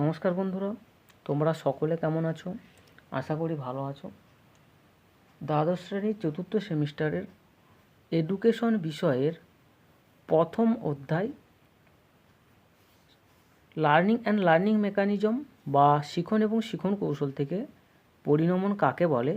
নমস্কার বন্ধুরা, তোমরা সকলে কেমন আছো? আশা করি ভালো আছো। দ্বাদশ শ্রেণির চতুর্থ সেমিস্টারের এডুকেশন বিষয়ের প্রথম অধ্যায় লার্নিং অ্যান্ড লার্নিং মেকানিজম বা শিখন এবং শিখন কৌশল থেকে পরিণমন কাকে বলে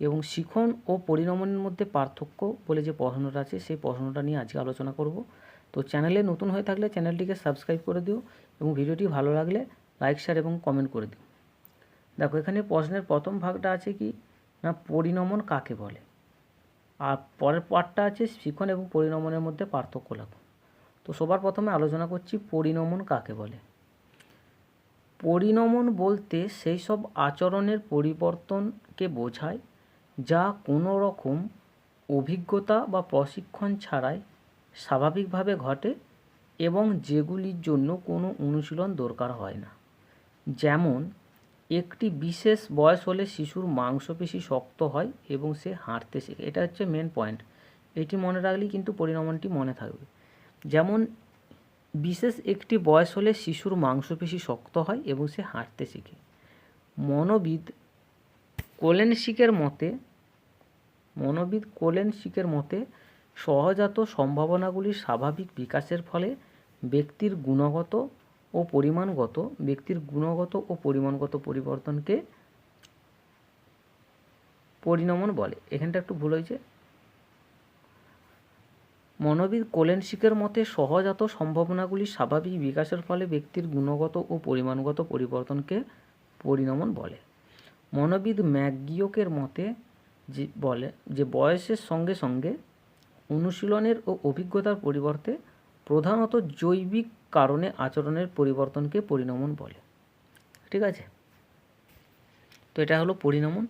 এবং শিখন ও পরিণমনের মধ্যে পার্থক্য বলে যে প্রশ্নটা আছে, সেই প্রশ্নটা নিয়ে আজকে আলোচনা করব। তো চ্যানেলে নতুন হয়ে থাকলে চ্যানেলটিকে সাবস্ক্রাইব করে দিও এবং ভিডিওটি ভালো লাগলে লাইক শেয়ার এবং কমেন্ট করে দিও দেখো, এখানে প্রশ্নের প্রথম ভাগটা আছে কি? না, পরিণমন কাকে বলে? আর পরের পার্টটা আছে শিখন এবং পরিণমনের মধ্যে পার্থক্য লেখো তো সবার প্রথমে আলোচনা করছি পরিণমন কাকে বলে। পরিণমন বলতে সেই সব আচরণের পরিবর্তনকে বোঝায় যা কোনো রকম অভিজ্ঞতা বা প্রশিক্ষণ ছাড়াই স্বাভাবিকভাবে ঘটে এবং যেগুলির জন্য কোনো অনুশীলন দরকার হয় না। যেমন, একটি বিশেষ বয়স হলে শিশুর মাংসপেশি শক্ত হয় এবং সে হাঁটতে শেখে। এটা হচ্ছে মেন পয়েন্ট এটি মনে রাখলেই কিন্তু পরিণমনটি মনে থাকবে। যেমন, বিশেষ একটি বয়স হলে শিশুর মাংসপেশি শক্ত হয় এবং সে হাঁটতে শেখে। মনোবিদ কোলেনশিকের মতে, মনোবিদ কোলেনশিকের মতে, সহজাত সম্ভাবনাগুলির স্বাভাবিক বিকাশের ফলে ব্যক্তির গুণগত ও পরিমাণগত ব্যক্তির গুণগত ও পরিমাণগত পরিবর্তনকে পরিণমন বলে। এখানটা একটু ভুল হয়েছে। মনোবিদ কোলেনশিকের মতে সহজাত সম্ভাবনাগুলি স্বাভাবিক বিকাশের ফলে ব্যক্তির গুণগত ও পরিমাণগত পরিবর্তনকে পরিণমন বলে। মনোবিদ ম্যাগিওকের মতে যে বলে যে বয়সের সঙ্গে সঙ্গে অনুশীলনের ও অভিজ্ঞতার পরিবর্তে প্রধানত জৈবিক কারণে আচরণের পরিবর্তনকে পরিণমন বলে। ঠিক আছে? তো এটা হলো পরিণমন।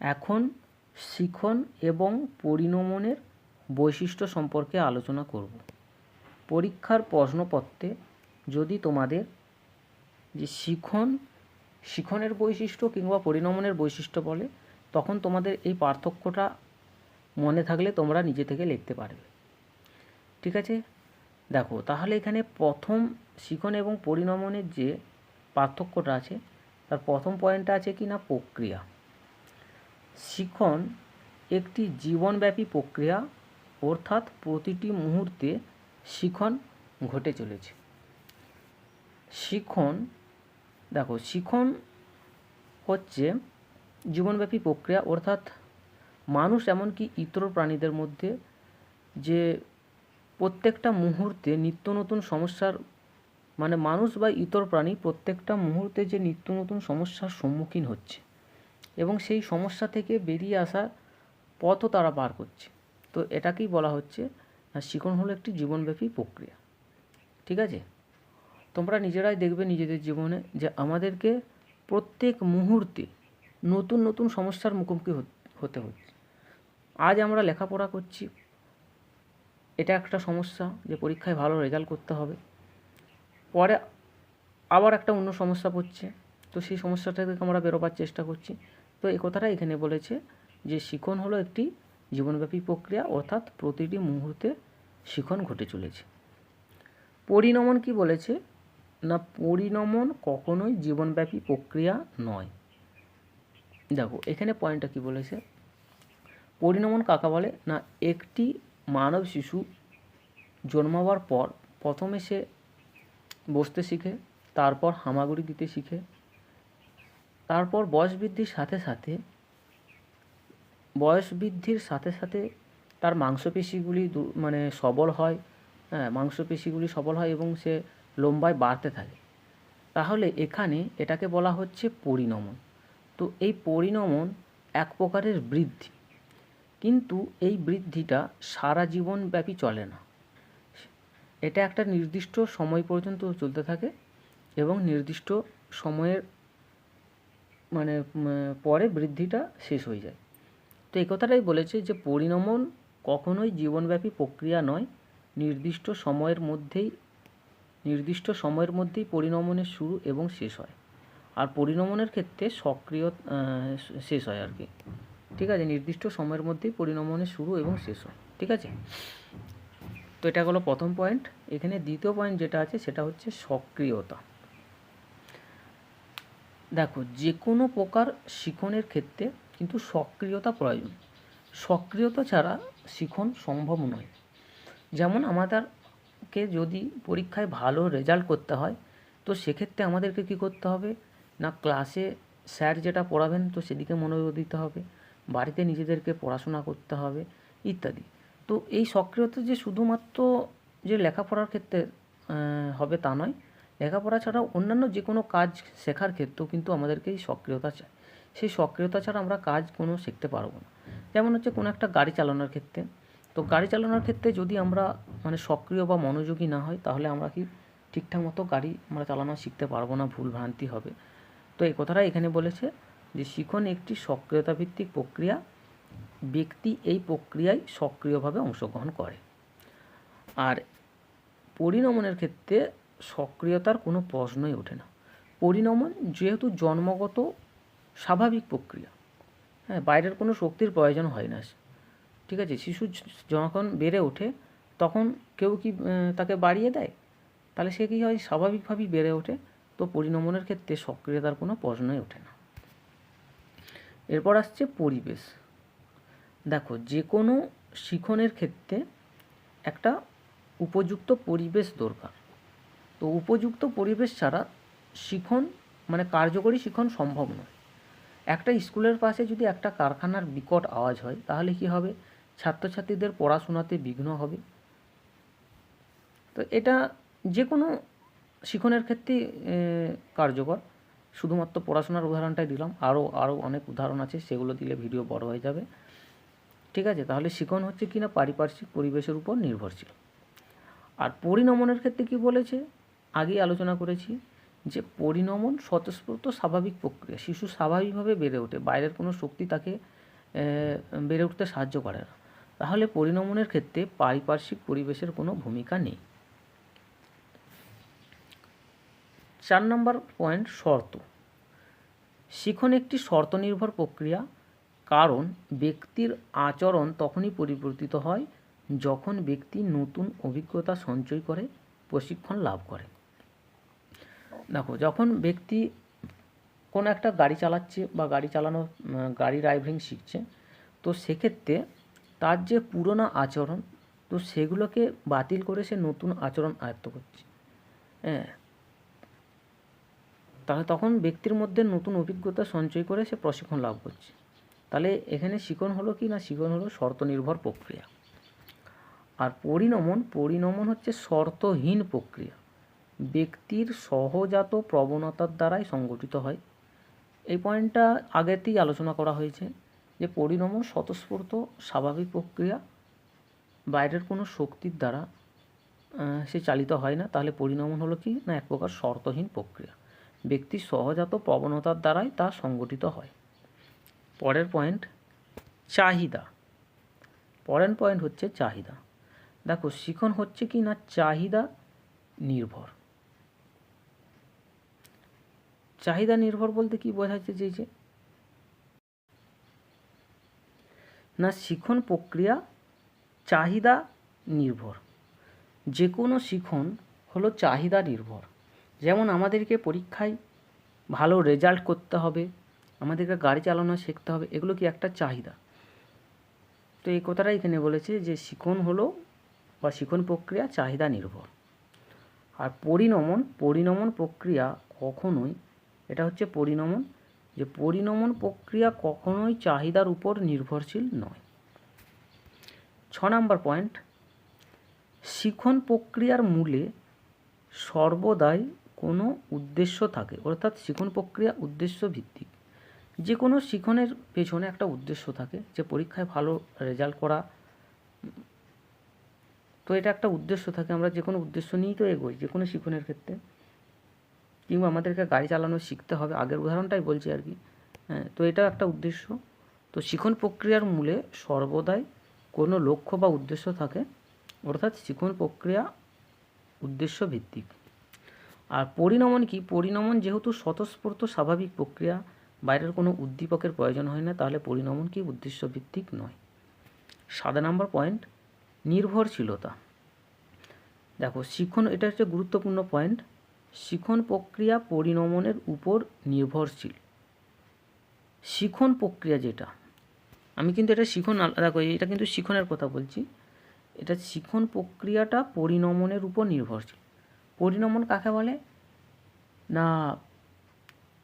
এখন শিখন এবং পরিণমনের বৈশিষ্ট্য সম্পর্কে আলোচনা করব। পরীক্ষার প্রশ্নপত্রে যদি তোমাদের যে শিখন, শিখনের বৈশিষ্ট্য কিংবা পরিণমনের বৈশিষ্ট্য বলে তখন তোমাদের এই পার্থক্যটা মনে থাকলে তোমরা নিজে থেকে লিখতে পারবে। ঠিক আছে? দেখো, তাহলে এখানে প্রথম শিখন এবং পরিণমনের যে পার্থক্যটা আছে, তার প্রথম পয়েন্টটা আছে কি না? প্রক্রিয়া। শিখন একটি জীবনব্যাপী প্রক্রিয়া, অর্থাৎ প্রতিটি মুহূর্তে শিখন ঘটে চলেছে। শিখন, দেখো, শিখন হচ্ছে জীবনব্যাপী প্রক্রিয়া, অর্থাৎ মানুষ এমনকি ইতর প্রাণীদের মধ্যে যে প্রত্যেকটা মুহূর্তে নিত্য নতুন সমস্যার মানে মানুষ বা ইতর প্রাণী প্রত্যেকটা মুহূর্তে যে নিত্য নতুন সমস্যার সম্মুখীন হচ্ছে এবং সেই সমস্যা থেকে বেরিয়ে আসার পথও তারা পার করছে। তো এটাকেই বলা হচ্ছে শিখন হলো একটি জীবনব্যাপী প্রক্রিয়া। ঠিক আছে? তোমরা নিজেরাই দেখবে নিজেদের জীবনে যে আমাদেরকে প্রত্যেক মুহূর্তে নতুন নতুন সমস্যার মুখোমুখি হতে হচ্ছে। আজ আমরা লেখাপড়া করছি। এটা একটা সমস্যা যে পরীক্ষায় ভালো রেজাল্ট করতে হবে। পরে আবার একটা অন্য সমস্যা পড়ছে। তো সেই সমস্যাটা থেকে আমরা বেরোবার চেষ্টা করছি। তো এই কথাটা এখানে বলেছে যে শিখন হলো একটি জীবনব্যাপী প্রক্রিয়া, অর্থাৎ প্রতিটি মুহূর্তে শিখন ঘটে চলেছে। পরিণমন কি বলেছে? না, পরিণমন কখনোই জীবনব্যাপী প্রক্রিয়া নয়। দেখো, এখানে পয়েন্টটা কি বলেছে? পরিণমন কাকা বলে, না, একটি মানব শিশু জন্মাবার পর প্রথমে সে বসতে শিখে, তারপর হামাগুড়ি দিতে শিখে, তারপর বয়স বৃদ্ধির সাথে সাথে, বয়স বৃদ্ধির সাথে সাথে তার মাংসপেশিগুলি মানে সবল হয় হ্যাঁ মাংসপেশিগুলি সবল হয় এবং সে লম্বায় বাড়তে থাকে। তাহলে এখানে এটাকে বলা হচ্ছে পরিণমন। তো এই পরিণমন এক প্রকারের বৃদ্ধি। কিন্তু এই বৃদ্ধিটা সারা জীবনব্যাপী চলে না। এটা একটা নির্দিষ্ট সময় পর্যন্ত চলতে থাকে এবং নির্দিষ্ট সময়ের মানে পরে বৃদ্ধিটা শেষ হয়ে যায়। তো এই কথাটাই বলেছে যে পরিণমন কখনোই জীবনব্যাপী প্রক্রিয়া নয়, নির্দিষ্ট সময়ের মধ্যেই, নির্দিষ্ট সময়ের মধ্যেই পরিণমনের শুরু এবং শেষ হয়। আর পরিণমনের ক্ষেত্রে সক্রিয় শেষ হয় আর কি। ঠিক আছে? নির্দিষ্ট সময়ের মধ্যেই পরিণমনের শুরু এবং শেষ হয়। ঠিক আছে? তো এটা হলো প্রথম পয়েন্ট এখানে দ্বিতীয় পয়েন্ট যেটা আছে, সেটা হচ্ছে সক্রিয়তা। দেখো, যে কোনো প্রকার শিখনের ক্ষেত্রে কিন্তু সক্রিয়তা প্রয়োজন। সক্রিয়তা ছাড়া শিখন সম্ভব নয়। যেমন আমাদেরকে যদি পরীক্ষায় ভালো রেজাল্ট করতে হয়, তো সেক্ষেত্রে আমাদেরকে কী করতে হবে? না ক্লাসে স্যার যেটা পড়াবেন তো সেদিকে মনোযোগ দিতে হবে, বাড়িতে নিজেদেরকে পড়াশোনা করতে হবে, ইত্যাদি। তো এই সক্রিয়তা যে শুধুমাত্র যে লেখাপড়ার ক্ষেত্রে হবে তা নয়, লেখাপড়া ছাড়াও অন্যান্য যে কোনো কাজ শেখার ক্ষেত্রেও কিন্তু আমাদেরকে এই সক্রিয়তা চাই। সেই সক্রিয়তা ছাড়া আমরা কাজ কোনো শিখতে পারব না। যেমন হচ্ছে কোনো একটা গাড়ি চালানোর ক্ষেত্রে, তো গাড়ি চালানোর ক্ষেত্রে যদি আমরা মানে সক্রিয় বা মনোযোগী না হয়, তাহলে আমরা কি ঠিকঠাক মতো গাড়ি আমরা চালানো শিখতে পারব না, ভুল ভ্রান্তি হবে। তো এই কথাটা এখানে বলেছে যে শিখন একটি সক্রিয়তা ভিত্তিক প্রক্রিয়া। ব্যক্তি এই প্রক্রিয়ায় সক্রিয়ভাবে অংশগ্রহণ করে। আর পরিণমনের ক্ষেত্রে সক্রিয়তার কোনো প্রশ্নই ওঠে না। পরিণমন যেহেতু জন্মগত স্বাভাবিক প্রক্রিয়া। হ্যাঁ বাইরের কোনো শক্তির প্রয়োজন হয় না। ঠিক আছে, শিশু যখন বেড়ে ওঠে, তখন কেউ কি তাকে বাড়িয়ে দেয়? তাহলে সে কী হয়? স্বাভাবিকভাবেই বেড়ে ওঠে। তো পরিণমনের ক্ষেত্রে সক্রিয়তার কোনো প্রশ্নই ওঠে না। এরপর আসছে পরিবেশ। দেখো, যে কোনো শিখনের ক্ষেত্রে একটা উপযুক্ত পরিবেশ দরকার। তো উপযুক্ত পরিবেশ ছাড়া শিখন মানে কার্যকরী শিখন সম্ভব নয়। একটা স্কুলের পাশে যদি একটা কারখানার বিকট আওয়াজ হয়, তাহলে কি হবে? ছাত্রছাত্রীদের পড়াশোনাতে বিঘ্ন হবে। তো এটা যে কোনো শিখনের ক্ষেত্রে কার্যকর। শুধুমাত্র পড়াশোনার উদাহরণটাই দিলাম। আরও আরও অনেক উদাহরণ আছে, সেগুলো দিলে ভিডিও বড় হয়ে যাবে। ঠিক আছে, তাহলে শিখন হচ্ছে কি না? পারিপার্শ্বিক পরিবেশের উপর নির্ভরশীল। আর পরিণমনের ক্ষেত্রে কি বলেছে? আগেই আলোচনা করেছি যে পরিণমন স্বতঃস্ফূর্ত স্বাভাবিক প্রক্রিয়া। শিশু স্বাভাবিকভাবে বেড়ে ওঠে, বাইরের কোনো শক্তি তাকে বেড়ে উঠতে সাহায্য করে না। তাহলে পরিণমনের ক্ষেত্রে পারিপার্শ্বিক পরিবেশের কোনো ভূমিকা নেই। চার নম্বর পয়েন্ট শর্ত। শিখন একটি শর্ত নির্ভর প্রক্রিয়া, কারণ ব্যক্তির আচরণ তখনই পরিবর্তিত হয় যখন ব্যক্তি নতুন অভিজ্ঞতা সঞ্চয় করে, প্রশিক্ষণ লাভ করে। দেখো, যখন ব্যক্তি কোনো একটা গাড়ি চালাচ্ছে বা গাড়ি চালানো, গাড়ি ড্রাইভিং শিখছে, তো সেক্ষেত্রে তার যে পুরনো আচরণ, তো সেগুলোকে বাতিল করে সে নতুন আচরণ আয়ত্ত করছে। হ্যাঁ তাহলে তখন ব্যক্তির মধ্যে নতুন অভিজ্ঞতা সঞ্চয় করে সে প্রশিক্ষণ লাভ করছে। তাহলে এখানে শিখন হলো কি না? শিখন হলো শর্ত নির্ভর প্রক্রিয়া। আর পরিণমন পরিণমন হচ্ছে শর্তহীন প্রক্রিয়া। ব্যক্তির সহজাত প্রবণতার দ্বারাই সংগঠিত হয়। এই পয়েন্টটা আগেতেই আলোচনা করা হয়েছে যে পরিণমন স্বতঃস্ফূর্ত স্বাভাবিক প্রক্রিয়া। বাইরের কোনো শক্তির দ্বারা সে চালিত হয় না। তাহলে পরিণমন হলো কি? না, এক প্রকার শর্তহীন প্রক্রিয়া। ব্যক্তির সহজাত প্রবণতার দ্বারাই তা সংগঠিত হয়। পরের পয়েন্ট চাহিদা। পরের পয়েন্ট হচ্ছে চাহিদা। দেখো, শিখন হচ্ছে কি না, চাহিদা নির্ভর। চাহিদা নির্ভর বলতে কি বোঝাচ্ছে যে না, শিখন প্রক্রিয়া চাহিদা নির্ভর। যে কোনো শিখন হলো চাহিদা নির্ভর। যেমন আমাদেরকে পরীক্ষায় ভালো রেজাল্ট করতে হবে, আমাদেরকে গাড়ি চালানো শিখতে হবে, এগুলো কি একটা চাহিদা? তো এই কথাটা এখানে বলেছে যে শিখন হলো বা শিখন প্রক্রিয়া চাহিদা নির্ভর। আর পরিণমন পরিণমন প্রক্রিয়া কখনোই, এটা হচ্ছে পরিণমন, যে পরিণমন প্রক্রিয়া কখনোই চাহিদার উপর নির্ভরশীল নয়। ছ নম্বর পয়েন্ট শিখন প্রক্রিয়ার মূলে সর্বদাই কোনো উদ্দেশ্য থাকে, অর্থাৎ শিখন প্রক্রিয়া উদ্দেশ্য ভিত্তিক। যে কোনো শিখনের পেছনে একটা উদ্দেশ্য থাকে যে পরীক্ষায় ভালো রেজাল্ট করা। তো এটা একটা উদ্দেশ্য থাকে, আমরা যে কোনো উদ্দেশ্য নিয়েই তো এগোই যে কোনো শিখনের ক্ষেত্রে। কিংবা আমাদেরকে গাড়ি চালানো শিখতে হবে, আগের উদাহরণটাই বলছি আর কি। হ্যাঁ তো এটা একটা উদ্দেশ্য। তো শিখন প্রক্রিয়ার মূলে সর্বদাই কোনো লক্ষ্য বা উদ্দেশ্য থাকে, অর্থাৎ শিখন প্রক্রিয়া উদ্দেশ্য ভিত্তিক। আর পরিণমন কি? পরিণমন যেহেতু স্বতঃস্ফূর্ত স্বাভাবিক প্রক্রিয়া, বাইরের কোনো উদ্দীপকের প্রয়োজন হয় না, তাহলে পরিণমন কি উদ্দেশ্য ভিত্তিক নয়। সাদা নম্বর পয়েন্ট, নির্ভরশীলতা। দেখো, শিখন, এটা হচ্ছে গুরুত্বপূর্ণ পয়েন্ট। শিখন প্রক্রিয়া পরিণমনের উপর নির্ভরশীল। শিখন প্রক্রিয়া যেটা, আমি কিন্তু এটা শিখন দেখো, এটা কিন্তু শিখনের কথা বলছি। এটা শিখন প্রক্রিয়াটা পরিণমনের উপর নির্ভরশীল। পরিণমন কাকে বলে? না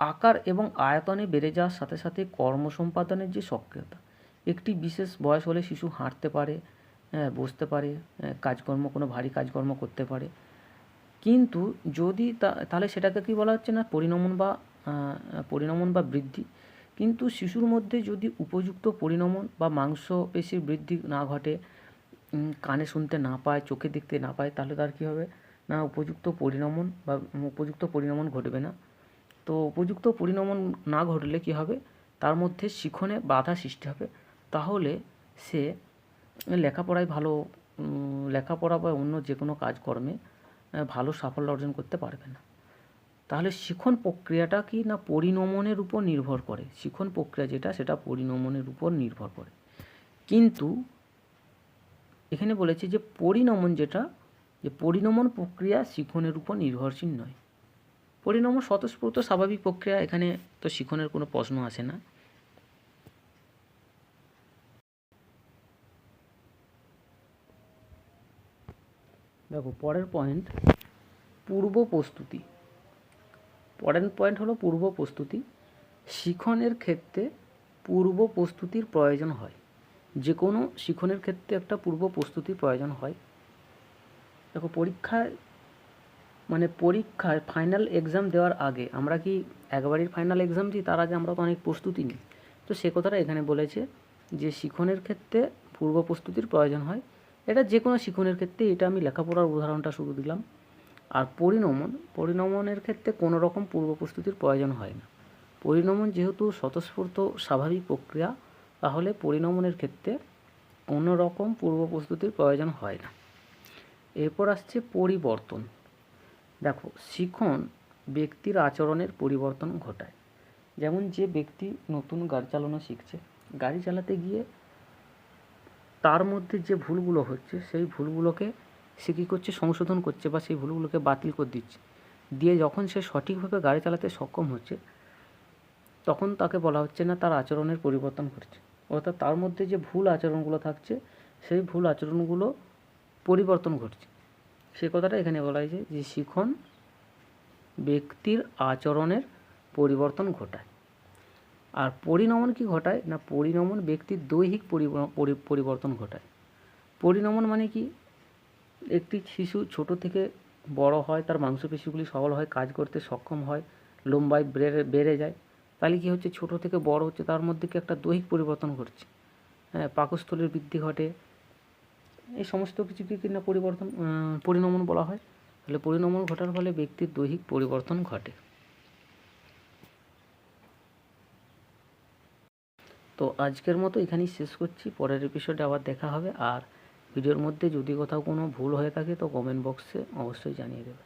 আকার এবং আয়তনে বেড়ে যাওয়ার সাথে সাথে কর্ম সম্পাদনের যে সক্রিয়তা একটি বিশেষ বয়স হলে শিশু হাঁটতে পারে হ্যাঁ বসতে পারে হ্যাঁ, কাজকর্ম কোনো ভারী কাজকর্ম করতে পারে। কিন্তু যদি তা- তাহলে সেটাকে কি বলা হচ্ছে না? পরিণমন বা পরিণমন বা বৃদ্ধি। কিন্তু শিশুর মধ্যে যদি উপযুক্ত পরিণমন বা মাংসপেশির বৃদ্ধি না ঘটে কানে শুনতে না পায় চোখে দেখতে না পায় তাহলে তার কী হবে? না, উপযুক্ত পরিণমন বা উপযুক্ত পরিণমন ঘটবে না। তো উপযুক্ত পরিণমন না ঘটলে কী হবে? তার মধ্যে শিখনে বাধা সৃষ্টি হবে। তাহলে সে লেখাপড়ায় ভালো লেখাপড়া বা অন্য যে কোনো কাজকর্মে ভালো সাফল্য অর্জন করতে পারবে না। তাহলে শিখন প্রক্রিয়াটা কি না পরিণমনের উপর নির্ভর করে? শিখন প্রক্রিয়া যেটা, সেটা পরিণমনের উপর নির্ভর করে। কিন্তু এখানে বলেছে যে পরিণমন যেটা যে পরিণমন প্রক্রিয়া শিখনের উপর নির্ভরশীল নয়। পরিণমন স্বতঃস্ফূর্ত স্বাভাবিক প্রক্রিয়া, এখানে তো শিখনের কোনো প্রশ্ন আসে না। দেখো, পরের পয়েন্ট পূর্ব প্রস্তুতি। পরের পয়েন্ট হলো পূর্ব প্রস্তুতি। শিখনের ক্ষেত্রে পূর্ব প্রস্তুতির প্রয়োজন হয়। যে কোনো শিখনের ক্ষেত্রে একটা পূর্ব প্রস্তুতির প্রয়োজন হয়। দেখো পরীক্ষায় মানে পরীক্ষায় ফাইনাল এক্সাম দেওয়ার আগে আমরা কি একবারই ফাইনাল এক্সাম দিই? তার আগে আমরা তো অনেক প্রস্তুতি নিই। তো সে কথাটা এখানে বলেছে যে শিখনের ক্ষেত্রে পূর্ব প্রস্তুতির প্রয়োজন হয়। এটা যে কোনো শিখনের ক্ষেত্রে, এটা আমি লেখাপড়ার উদাহরণটা শুরু দিলাম। আর পরিণমন, পরিণমনের ক্ষেত্রে কোনো রকম পূর্ব প্রস্তুতির প্রয়োজন হয় না। পরিণমন যেহেতু স্বতঃস্ফূর্ত স্বাভাবিক প্রক্রিয়া, তাহলে পরিণমনের ক্ষেত্রে কোনো রকম পূর্ব প্রস্তুতির প্রয়োজন হয় না। এরপর আসছে পরিবর্তন। দেখো, শিখন ব্যক্তির আচরণের পরিবর্তন ঘটায়। যেমন যে ব্যক্তি নতুন গাড়ি চালানো শিখছে, গাড়ি চালাতে গিয়ে তার মধ্যে যে ভুলগুলো হচ্ছে, সেই ভুলগুলোকে সে কী করছে? সংশোধন করছে বা সেই ভুলগুলোকে বাতিল করে দিচ্ছে। দিয়ে যখন সে সঠিকভাবে গাড়ি চালাতে সক্ষম হচ্ছে, তখন তাকে বলা হচ্ছে না, তার আচরণের পরিবর্তন ঘটছে। অর্থাৎ তার মধ্যে যে ভুল আচরণগুলো থাকছে, সেই ভুল আচরণগুলো পরিবর্তন ঘটছে। সে কথাটা এখানে বলা হয়েছে যে শিখন ব্যক্তির আচরণের পরিবর্তন ঘটায়। আর পরিণমন কি ঘটায় না পরিণমন ব্যক্তির দৈহিক পরিব- পরিবর্তন ঘটায়? পরিণমন মানে কি? একটি শিশু ছোট থেকে বড় হয়, তার মাংসপেশিগুলি সবল হয়, কাজ করতে সক্ষম হয়, লম্বায় বেড়ে বেড়ে যায়। তাহলে কী হচ্ছে? ছোট থেকে বড় হচ্ছে, তার মধ্যে কি একটা দৈহিক পরিবর্তন ঘটছে? হ্যাঁ পাকস্থলীর বৃদ্ধি ঘটে এই সমস্ত কিছুকে কি না পরিবর্তন পরিণমন বলা হয়? তাহলে পরিণমন ঘটার ফলে ব্যক্তির দৈহিক পরিবর্তন ঘটে। তো আজকের মতো এখানেই শেষ করছি। পরের এপিসোডে আবার দেখা হবে। আর ভিডিওর মধ্যে যদি কোথাও কোনো ভুল হয়ে থাকে তো কমেন্ট বক্সে অবশ্যই জানিয়ে দেবে।